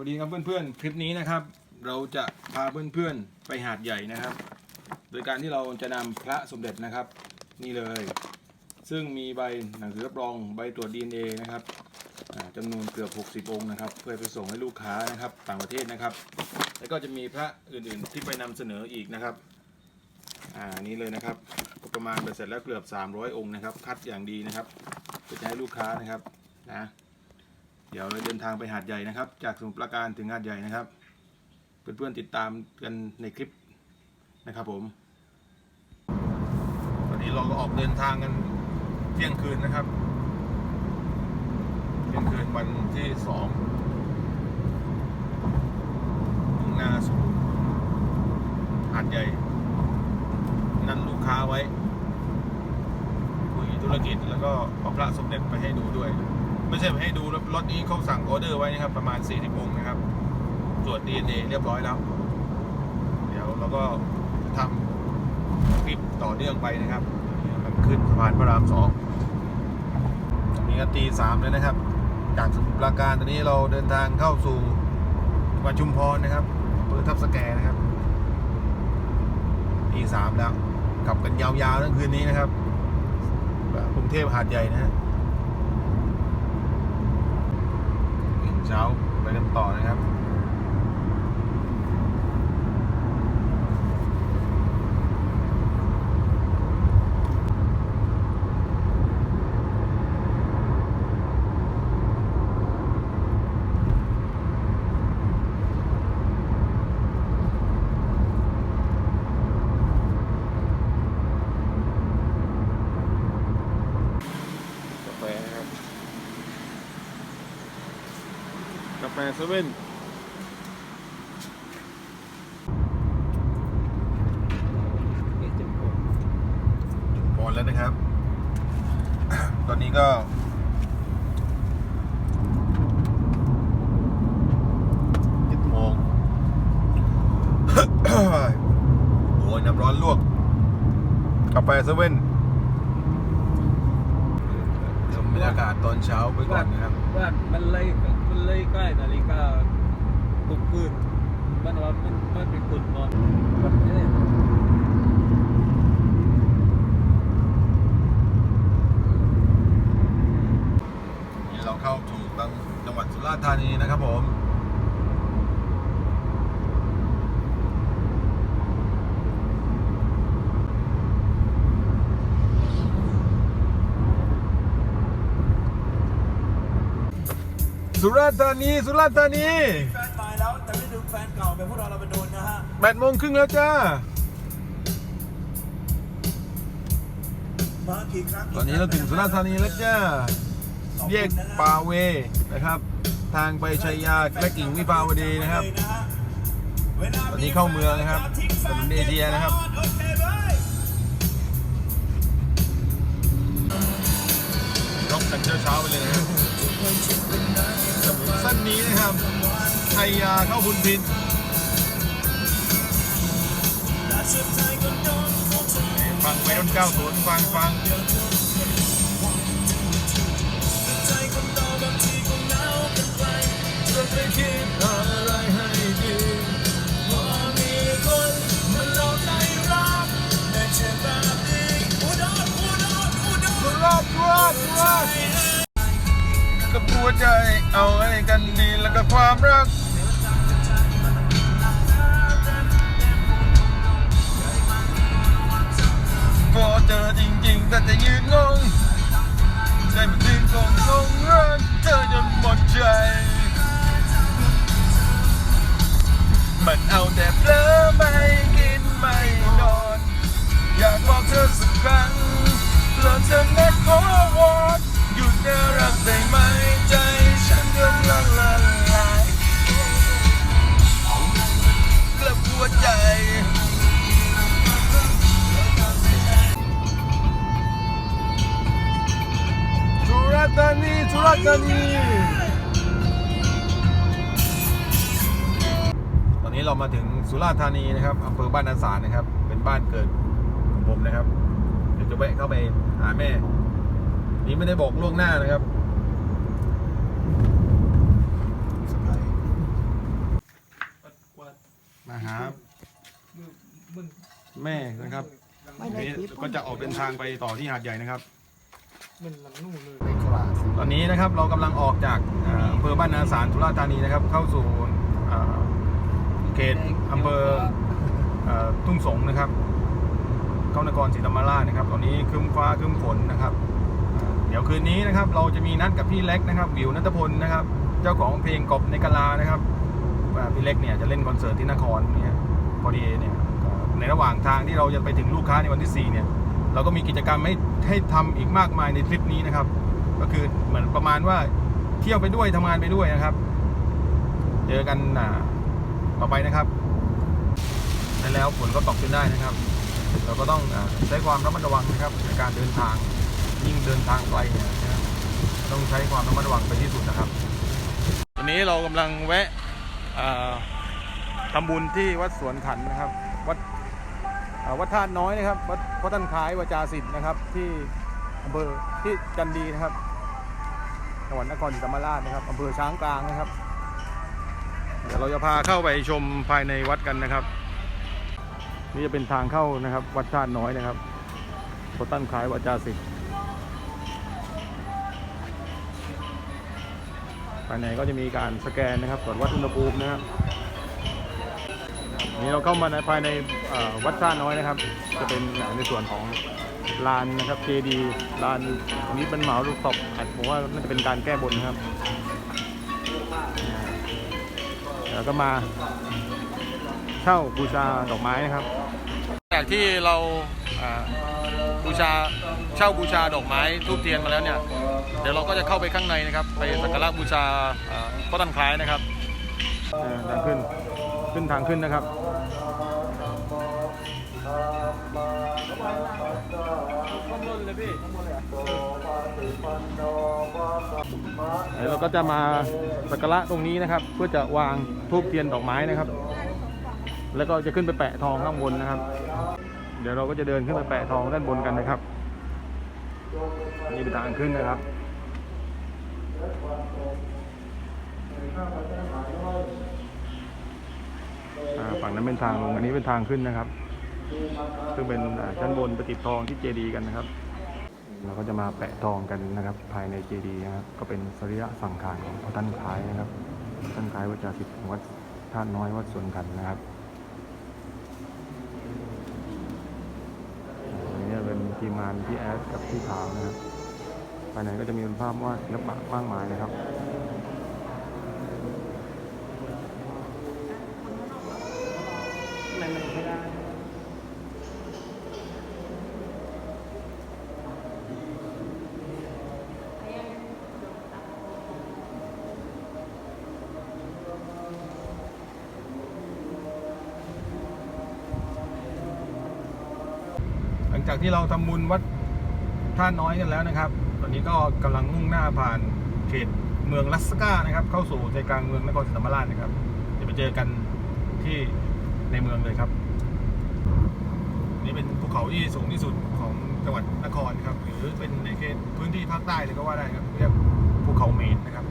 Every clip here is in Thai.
วัสดีครับเพื่อนๆ คลิปนี้นะครับ เราจะพาเพื่อนๆ ไปหาดใหญ่นะครับ โดยการที่เราจะนำพระสมเด็จนะครับ นี่เลย ซึ่งมีใบหนังสือรับรองใบตรวจ DNA นะครับอ่าจำนวนเกือบ 60 องค์นะครับ เพื่อไปส่งให้ลูกค้านะครับต่างประเทศนะครับ แล้วก็จะมีพระอื่นๆที่ไปนำเสนออีกนะครับอ่านี่เลยนะครับประมาณเสร็จแล้วเกือบ 300 องค์นะครับ คัดอย่างดีนะครับเพื่อจะให้ลูกค้านะครับนะ ดี๋ยวเราเดินทางไปหาดใหญ่นะครับ จากสมุทรปราการถึงหาดใหญ่นะครับ เพื่อนๆติดตามกันในคลิปนะครับผม ตอนนี้เราก็ออกเดินทางกันเที่ยงคืนนะครับ เที่ยงคืนวันที่สองมุ่งหน้าสู่หาดใหญ่ นั่นลูกค้าไว้คุยธุรกิจแล้วก็เอาพระสมเด็จไปให้ดูด้วย ไม่ใช่ให้ดูรถนี้เขาสั่งออเดอร์ไว้นะครับ ประมาณ 40องค์นะครับ ตรวจ DNA เรียบร้อยแล้ว เดี๋ยวเราก็ทำคลิปต่อเนื่องไปนะครับ มันขึ้นสะพานพระรามสองตอนนี้ก็ตีสามแล้วนะครับ จากสมุทรปราการตอนนี้เราเดินทางเข้าสู่วัดชุมพรนะครับอำเภอทับสแกนะครับตีสามแล้วขับกันยาวๆทั้งคืนนี้นะครับกรุงเทพหาดใหญ่นะฮะ ตื่น เช้าไปกันต่อนะครับ กาแฟนะครับ กาแฟเซเว่นหมดแล้วนะครับ ตอนนี้ก็ เจ็ดโมง โอ้ยน้ำร้อนลวก กาแฟเซเว่นชมบรรยากาศตอนเช้าไปก่อนนะครับ บ้านมันเลยมัน เลยใกล้นาฬิกาตุกคืนมันว่ามันมันเป็นคนนอนแบบนี้นี่เราเข้าถูกทางจังหวัดสุราษฎร์ธานีนะครับผม สุราษฎร์ธานีสุราษฎร์ธานีแฟนใหม่แล้วแต่ไม่ถึงแฟนเก่าแบบพวกเราเราไปโดนนะฮะแปดโมงครึ่งแล้วจ้า มากี่ครั้งตอนนี้เราถึงสุราษฎร์ธานีแล้วจ้าแยกปาเวนะครับ ทางไปชัยยาและกิ่งวิภาวดีนะครับ ตอนนี้เข้าเมืองนะครับถนนเอเชียนะครับ โอเคเลยรบกันเช้าๆไปเลยนะครับถนน เส้นนี้นะครับชัยยาเข้าบุญพินฟังไปรุ่น90ฟังฟังจะไปคิดอะไรให้ดีมีคนมันหลอกใจรักแต่เชื่อแบบนี้อุดรอุดรอุดรสุราษฎร์สุราษฎร์สุราษฎร์กับ หัวใจเอาให้กันดีแล้วก็ความรักพอเจอจริงๆแต่จะยืนงงใจมันถึงคงคงรักเธอจนหมดใจ มันเอาแต่เผลอไม่กินไม่นอน อยากบอกเธอสักครั้งแล้วเธอแน่ขอวอนหยุดน่รักได้ไหม ใจสุราษฎร์ธานีสุราษฎร์ธานีตอนนี้เรามาถึงสุราษฎร์ธานีนะครับอำเภอบ้านนาสารนะครับ เป็นบ้านเกิดของผมนะครับ เดี๋ยวจะแวะเข้าไปหาแม่ นี่ไม่ได้บอกล่วงหน้านะครับสบาย แม่นะครับไม่ได้นี่คลิปก็จะออกเดินทางไปต่อที่หาดใหญ่นะครับ มันมันนู่นเลยในคลาสตอนนี้นะครับเรากำลังออกจากเอ่ออำเภอบ้านนาสารสุราษฎร์ธานีนะครับ เข้าสู่เอ่อเขตอำเภอเอ่อทุ่งสงนะครับ เข้านครศรีธรรมราชนะครับ ตอนนี้ครึ้มฟ้าครึ้มฝนนะครับเอ่อเดี๋ยวคืนนี้นะครับเราจะมีนัดกับพี่เล็กนะครับ วิวนัทพลนะครับ เจ้าของเพลงกบในกะลานะครับ ว่าพี่เล็กเนี่ยจะเล่นคอนเสิร์ตที่นครเนี่ยพอดีเนี่ยก็ ในระหว่างทางที่เราจะไปถึงลูกค้าในวันที่ 4 เนี่ย เราก็มีกิจกรรมให้ให้ทำอีกมากมายในทริปนี้นะครับ ก็คือเหมือนประมาณว่าเที่ยวไปด้วยทำงานไปด้วยนะครับ เจอกันอ่าต่อไปนะครับแล้วฝนก็ตกจนได้นะครับ เราก็ต้องอใช้ความระมัดระวังนะครับในการเดินทางยิ่งเดินทางไกลเนี่ยต้องใช้ความระมัดระวังไปที่สุดนะครับตอนนี้เรากำลังแวะอ่าทำบุญที่วัดสวนขันนะครับ วัด วัดธาตุน้อยนะครับวัดพระท่านคล้ายวาจาสิทธิ์นะครับที่อำเภอที่จันดีนะครับจังหวัดนครศรีธรรมราชนะครับอำเภอช้างกลางนะครับเดี๋ยวเราจะพาเข้าไปชมภายในวัดกันนะครับ นี่จะเป็นทางเข้านะครับ วัดธาตุน้อยนะครับพระท่านคล้ายวาจาสิทธิ์ภายในก็จะมีการสแกนนะครับตรวจวัดอุณหภูมินะครับ นี่เราเข้ามาในภายในเอ่อวัดท่าน้อยนะครับ จะเป็นในส่วนของลานนะครับเจดีลานตรงนี้เป็นเหมาลูกตบอัดผมว่าน่าจะเป็นการแก้บนนะครับแล้วก็มาเช่าบูชาดอกไม้นะครับจากที่เราอ่าบูชาเช่าบูชาดอกไม้ทูบเทียนมาแล้วเนี่ยเดี๋ยวเราก็จะเข้าไปข้างในนะครับ ไปสักการะบูชาอ่าพระตันคล้ายนะครับอ่าทางขึ้น ขึ้นทางขึ้นนะครับข้างบนเลยพี่เดี๋ยวเราก็จะมาสักการะตรงนี้นะครับ เพื่อจะวางทูบเทียนดอกไม้นะครับ แล้วก็จะขึ้นไปแปะทองข้างบนนะครับ เดี๋ยวเราก็จะเดินขึ้นไปแปะทองด้านบนกันนะครับ นี่เป็นทางขึ้นนะครับอ่าฝั่ง นั้นเป็นทางลงอันนี้เป็นทางขึ้นนะครับ ซึ่งเป็นชั้นบนไปติดทองที่เจดีกันนะครับ เราก็จะมาแปะทองกันนะครับ ภายในเจดีนะครับ ก็เป็นสรีระสังขารของพระท่านคล้ายนะครับท่านคล้ายวัดจาสิทธิ์วัดท่านน้อยวัดสวนกันนะครับอันนี้เป็นทีมงานพี่แอดกับพี่ขาวนะครับภายในก็จะมีภาพวาดศิลปะมากมายนะครับ จากที่เราทำบุญวัดท่าน้อยกันแล้วนะครับ ตอนนี้ก็กำลังมุ่งหน้าผ่านเขตเมืองลัสกานะครับ เข้าสู่ใจกลางเมืองนครศรีธรรมราชนะครับเดี๋ยวไปเจอกันที่ในเมืองเลยครับ นี่เป็นภูเขาที่สูงที่สุดของจังหวัดนครครับหรือเป็นในเขตพื้นที่ภาคใต้เลยก็ว่าได้ครับเรียกภูเขาเมนนะครับ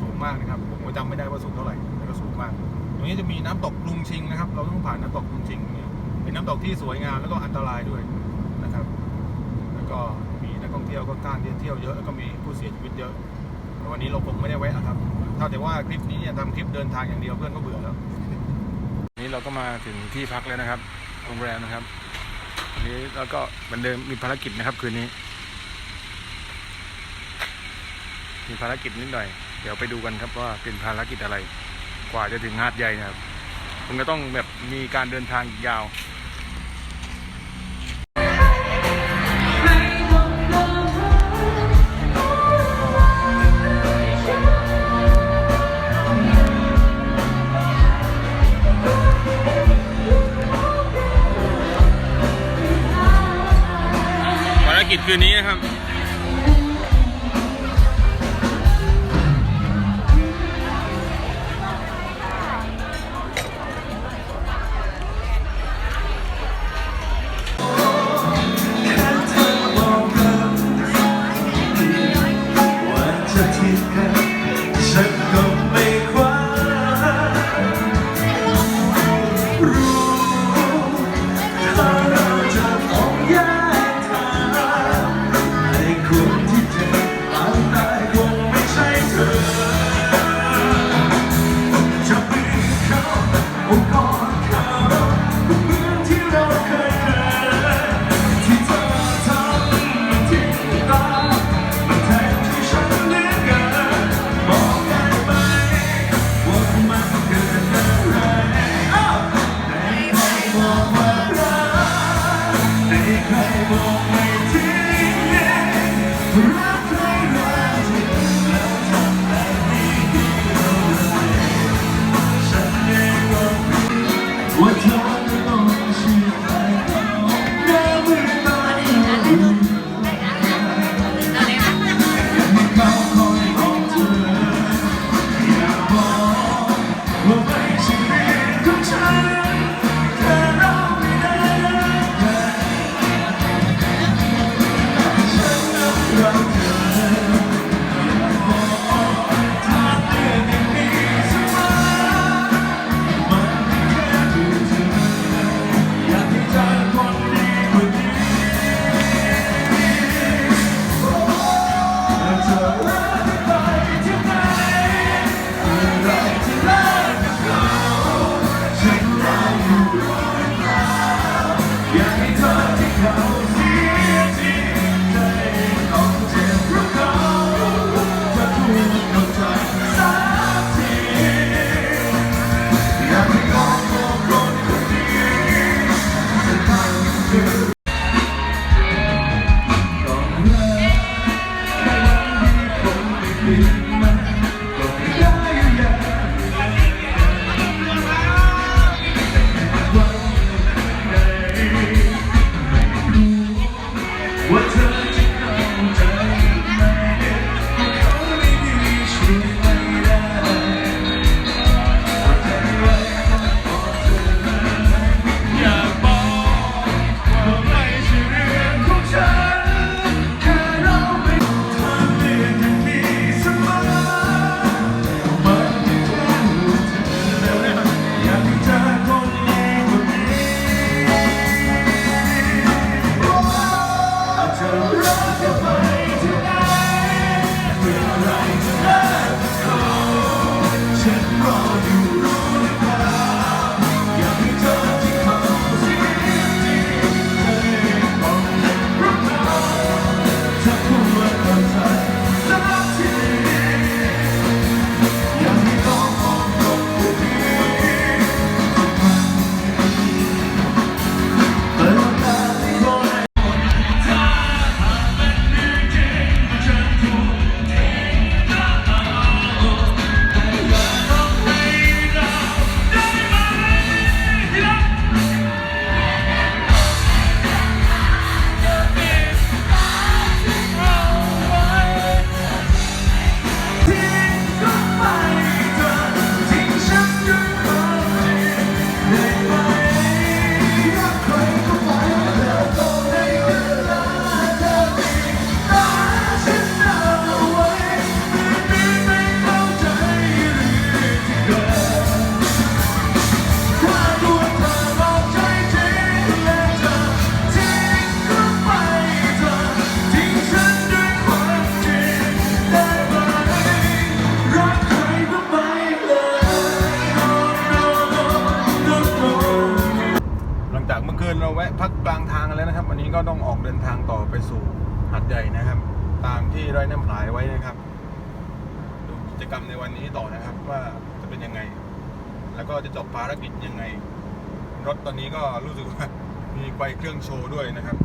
สูงมากนะครับผมจำไม่ได้ว่าสูงเท่าไหร่แต่ก็สูงมากตรงนี้จะมีน้ำตกลุงชิงนะครับ เราต้องผ่านน้ำตกลุงชิงเนี่ยเป็นน้ำตกที่สวยงามแล้วก็อันตรายด้วย ก็มีนักท่องเที่ยวก็กล้ารที่เที่ยวเยอะแล้วก็มีผู้เสียชีวิตเยอะแต่วันนี้เราคงไม่ได้แวะครับเท่าแต่ว่าคลิปนี้เนี่ยทำคลิปเดินทางอย่างเดียวเพื่อนก็เบื่อแล้วนี้เราก็มาถึงที่พักแล้วนะครับโรงแรมนะครับวันนี้เราก็เหมือนเดิมมีภารกิจนะครับคืนนี้ มีภารกิจนิดหน่อย เดี๋ยวไปดูกันครับว่าเป็นภารกิจอะไร กว่าจะถึงหาดใหญ่นะครับมันก็ต้องแบบมีการเดินทางยาว 我 ใหญ่นะครับ ตามที่ร้อยน้ำพลายไว้นะครับ ดูกิจกรรมในวันนี้ต่อนะครับว่าจะเป็นยังไง แล้วก็จะจบภารกิจยังไง รถตอนนี้ก็รู้สึกว่ามีไฟเครื่องโชว์ด้วยนะครับ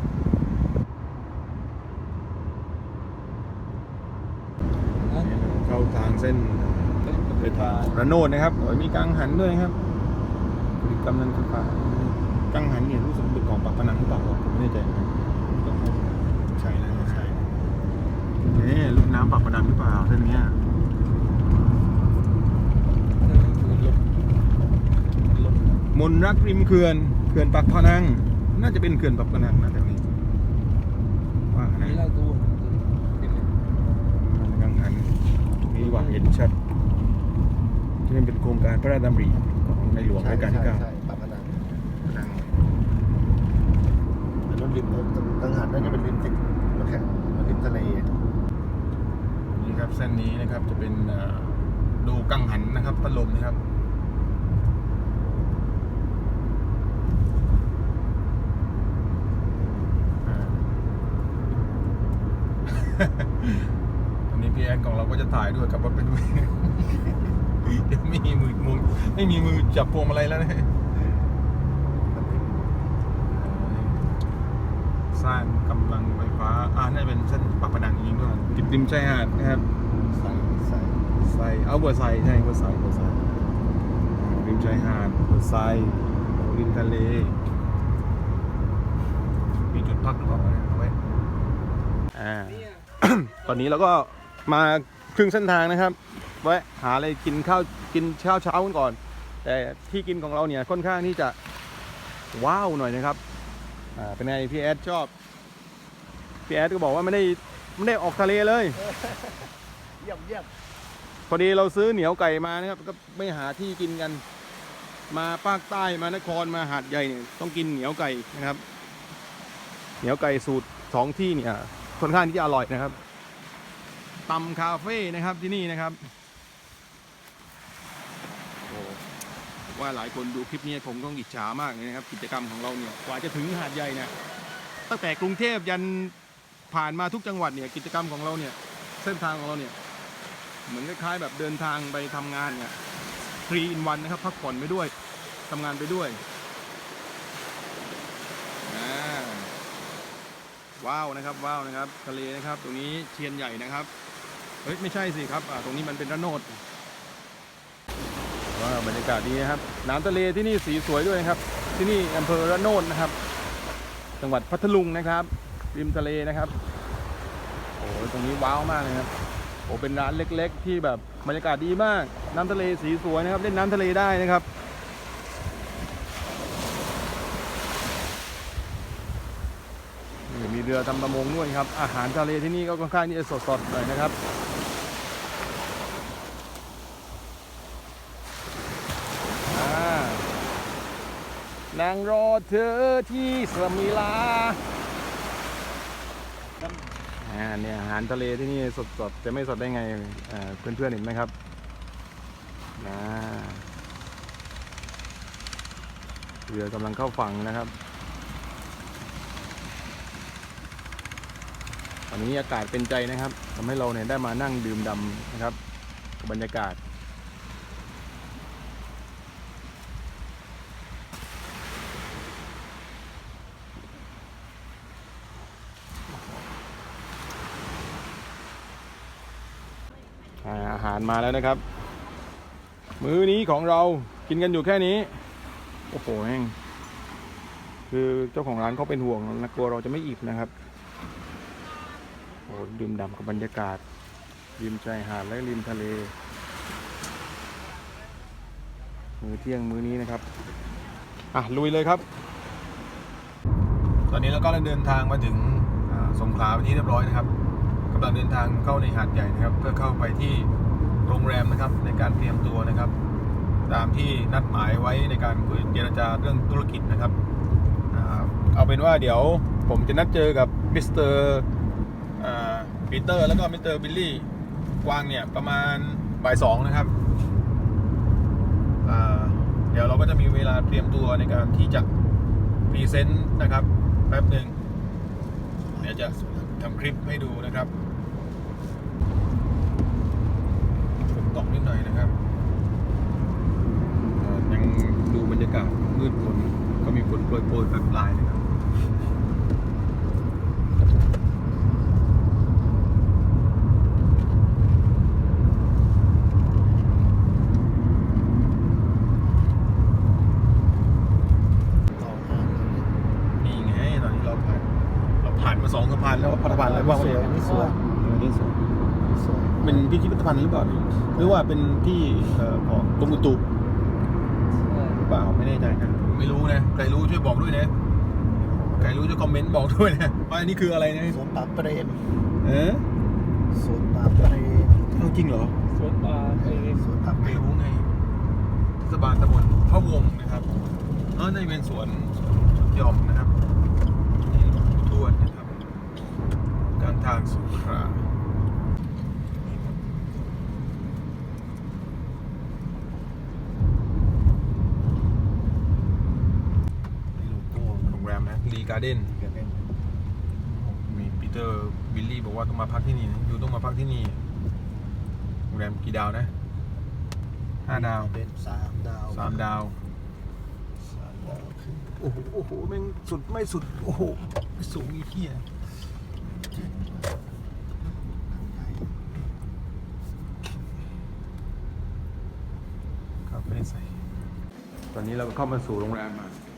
เข้าทางเส้นไปทางระโนดนะครับโอ้ยมีกังหันด้วยนะครับบริกรรมนั้นคือป่ากังหันเนี่ยรู้สึกเป็นของปากพนังหรือเปล่าผมไม่แน่ใจนะครับใช่นะใช่ เอ๊ะลูกน้ำปากพนังหรือเปล่าเส้นเนี้ยมนรักริมเขื่อนเขื่อนปากพนัง น่าจะเป็นเขื่อนปากพนังนะแต่นี้ว่านะนี่เราดูมันกังหันตรงนี้ว่าเห็นชัดที่มันเป็นโครงการพระราชดำริของในหลวงรัชกาลที่เก้าใช่ปากพนังพนังแต่รถริมกังหันน่าจะเป็นริมติดรถแข่งรถริมทะเล ครับเส้นนี้นะครับจะเป็นดูกังหันนะครับพัดลมนะครับอ่าตอนนี้พี่แอนของเราก็จะถ่ายด้วยกับว่าเป็นเดี๋ยวไม่มีมือมุงไม่มีมือจับพวงมาลัยแล้วนะ สร้างกำลังไฟฟ้า อ่าน่าจะเป็นเส้นปากพนังจริงด้วยติดริมชายหาดนะครับใส่ใส่ไซเอาบัวไซใช่บัวไซบัวไซริมชายหาดบัวไซริมทะเล มีจุดพักหรือเปล่าไว้อ่าตอนนี้เราก็มาครึ่งเส้นทางนะครับไว้หาอะไรกินข้าวกินเช้าเช้ากันก่อน แต่ที่กินของเราเนี่ยค่อนข้างที่จะว้าวหน่อยนะครับ อ่าเป็นไงพี่แอดชอบ พี่แอดก็บอกว่าไม่ได้ไม่ได้ออกทะเลเลย เยี่ยมเยี่ยมพอดีเราซื้อเหนียวไก่มานะครับ ก็ไม่หาที่กินกัน มาภาคใต้มานครมาหาดใหญ่เนี่ยต้องกินเหนียวไก่นะครับ เหนียวไก่สูตรสองที่เนี่ยค่อนข้างที่จะอร่อยนะครับตำคาเฟ่นะครับที่นี่นะครับโอ้ ว่าหลายคนดูคลิปนี้คงต้องอิจฉามากเลยนะครับ กิจกรรมของเราเนี่ยกว่าจะถึงหาดใหญ่เนี่ยตั้งแต่กรุงเทพยันผ่านมาทุกจังหวัดเนี่ยกิจกรรมของเราเนี่ยเส้นทางของเราเนี่ยเหมือนคล้ายๆแบบเดินทางไปทำงานเนี่ยฟรีอินวันนะครับพักผ่อนไปด้วยทำงานไปด้วยว้าวนะครับว้าวนะครับ ทะเลนะครับ ตรงนี้เชียนใหญ่นะครับเฮ้ยไม่ใช่สิครับตรงนี้มันเป็นระโนด ว้าบรรยากาศดีนะครับ น้ำทะเลที่นี่สีสวยด้วยครับ ที่นี่อำเภอระโนดนะครับ จังหวัดพัทลุงนะครับ ริมทะเลนะครับโอ้ยตรงนี้ว้าวมากเลยครับโอ้เป็นร้านเล็ก ๆ ที่แบบบรรยากาศดีมาก น้ำทะเลสีสวยนะครับ เล่นน้ำทะเลได้นะครับนี่มีเรือทำประมงด้วยครับ อาหารทะเลที่นี่ก็ค่อนข้างที่จะสดๆหน่อยนะครับ นางรอเธอที่สมิลาอ่าเนี่ยอาหารทะเลที่นี่สดสดๆจะไม่สดได้ไงเอ่อเพื่อนๆเห็นไหมครับนะเรือกำลังเข้าฝั่งนะครับ ตอนนี้อากาศเป็นใจนะครับทำให้เราเนี่ยได้มานั่งดื่มดำนะครับบรรยากาศ อ่ารมาแล้วนะครับ มื้อนี้ของเรากินกันอยู่แค่นี้ โอ้โหแม่งคือเจ้าของร้านเขาเป็นห่วงนะกลัวเราจะไม่อิ่มนะครับโอ้ดื่มด่ำกับบรรยากาศ ริมชายหาดและริมทะเล มื้อเที่ยงมื้อนี้นะครับ อะ ลุยเลยครับ ตอนนี้เราก็เดินทางมาถึงสงขลาเป็นที่เรียบร้อยนะครับกำลังเดินทางเข้าในหาดใหญ่นะครับ เพื่อเข้าไปที่ โรงแรมนะครับ ในการเตรียมตัวนะครับ ตามที่นัดหมายไว้ในการคุยเจรจาเรื่องธุรกิจนะครับเอาเป็นว่าเดี๋ยวผมจะนัดเจอกับมิสเตอร์ปีเตอร์แล้วก็มิสเตอร์บิลลี่กวางเนี่ยประมาณบ่ายสองนะครับเดี๋ยวเราก็จะมีเวลาเตรียมตัวในการที่จะพรีเซนต์นะครับแป๊บหนึ่งเดี๋ยวจะทำคลิปให้ดูนะครับฝน ตกนิดหน่อยนะครับเอ่อยังดูบรรยากาศมืดฝนก็มีฝนโปรยๆแบบปลายๆนะครับต่อมานี่ไงตอนนี้เราผ่านเราผ่านมาสองสะพานแล้วสะพานอะไรบ้างสวยนี่สวย นี่สวย สวย เป็นพิพิธภัณฑ์หรือเปล่าเนี่ยหรือว่าเป็นที่เอ่อของกรมอุตุหรือเปล่าไม่แน่ใจนะไม่รู้นะใครรู้ช่วยบอกด้วยนะใครรู้ช่วยคอมเมนต์บอกด้วยนะว่าอันนี้คืออะไรนะสวนป่าเปรมเออสวนป่าเปรมเอาจริงเหรอสวนปลาไอ้สวนป่าเปรไม่มรู้ไงเทศบาลตำบลพะวงนะครับเออน่าจะเป็นสวนสวนหย่อมนะครับนี่หลวงปู่ทวดนะครับการทางสุขรานี่โลโก้โรงแรมนะรี การ์เด้นเกิดเป็นมีปีเตอร์บิลลี่บอกว่าต้องมาพักที่นี่นะอยู่ต้องมาพักที่นี่โรงแรมกี่ดาวนะห้าดาวเป็นสามดาวสามดาวสามดาวขึ้นโอ้โหโอ้โหแม่งสุดไม่สุด โอ้โหไม่สูงอีเหี้ยคาเฟ่ใส่ตอนนี้เราก็เข้ามาสู่โรงแรม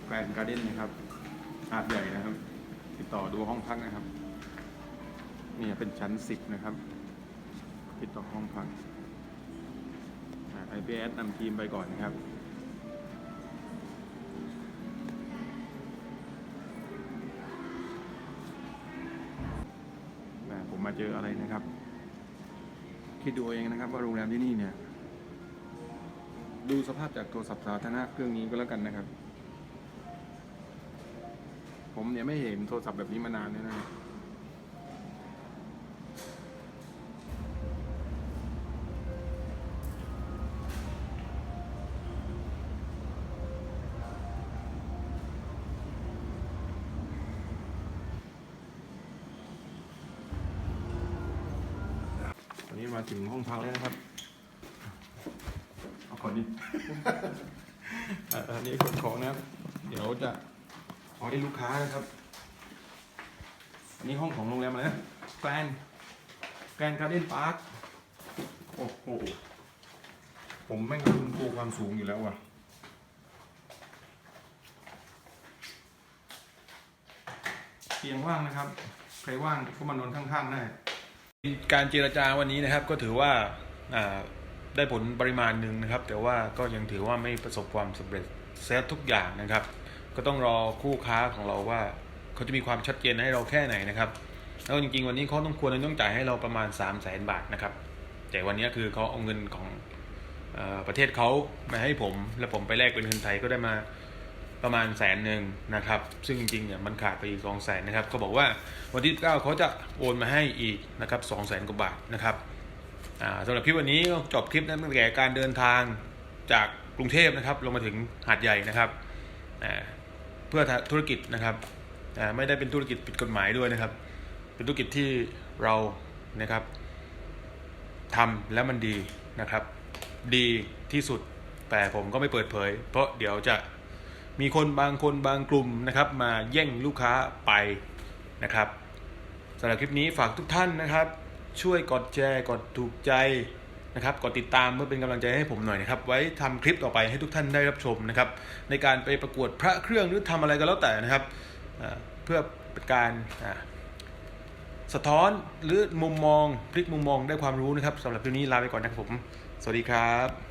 แกรนด์การ์เด้นนะครับ อาดใหญ่นะครับ ติดต่อดูห้องพักนะครับเนี่ยเป็นชั้นสิบนะครับ ติดต่อห้องพักไอพีเอสนำทีมไปก่อนนะครับแหมผมมาเจออะไรนะครับ คิดดูเองนะครับว่าโรงแรมที่นี่เนี่ย ดูสภาพจากโทรศัพท์สาธารณะเครื่องนี้ก็แล้วกันนะครับ ผมเนี่ยไม่เห็นโทรศัพท์แบบนี้มานานแล้วนะตอนนี้มาถึงห้องพักแล้วนะครับ เอาขอดิอะอันนี้ขนของนะครับ เดี๋ยวจะ ขอให้ลูกค้านะครับอันนี้ห้องของโรงแรมอะไรนะแกรนแกรนการ์เด้นพาร์คโอ้โห ผมแม่งกลัวความสูงอยู่แล้วว่ะ เตียงว่างนะครับ ใครว่างก็มานอนข้างๆได้ การเจรจาวันนี้นะครับก็ถือว่าอ่าได้ผลปริมาณหนึ่งนะครับ แต่ว่าก็ยังถือว่าไม่ประสบความสำเร็จเซตทุกอย่างนะครับ ก็ต้องรอคู่ค้าของเราว่าเขาจะมีความชัดเจนให้เราแค่ไหนนะครับแล้วจริงๆวันนี้เขาต้องควรจะต้องจ่ายให้เราประมาณ 3 0 0แสนบาทนะครับ แต่วันนี้คือเขาเอาเงินของออประเทศเขามาให้ผม แล้วผมไปแลกเป็นเงินไทยก็ได้มาประมาณแสนหนึ่งนะครับ ซึ่งจริงๆเนี่ยมันขาดไปอีกสองแสนนะครับเขาบอกว่าวันที่ 9เขาจะโอนมาให้อีกนะครับสองแสนกว่าบาทนะครับอ่าสำหรับคลิปวันนี้ก็จบคลิปนั้นตั้งแต่การเดินทางจากกรุงเทพนะครับ ลงมาถึงหาดใหญ่นะครับอ่า เพื่อธุรกิจนะครับไม่ได้เป็นธุรกิจผิดกฎหมายด้วยนะครับ เป็นธุรกิจที่เรานะครับทำแล้วมันดีนะครับ ดีที่สุดแต่ผมก็ไม่เปิดเผย เพราะเดี๋ยวจะมีคนบางคนบางกลุ่มนะครับ มาแย่งลูกค้าไปนะครับสำหรับคลิปนี้ฝากทุกท่านนะครับ ช่วยกดแชร์กดถูกใจ นะครับกดติดตามเพื่อเป็นกำลังใจให้ผมหน่อยนะครับ ไว้ทำคลิปต่อไปให้ทุกท่านได้รับชมนะครับ ในการไปประกวดพระเครื่องหรือทำอะไรก็แล้วแต่นะครับเพื่อเป็นการสะท้อนหรือมุมมองพลิกมุมมองได้ความรู้นะครับสำหรับคลิปนี้ลาไปก่อนนะครับผม สวัสดีครับ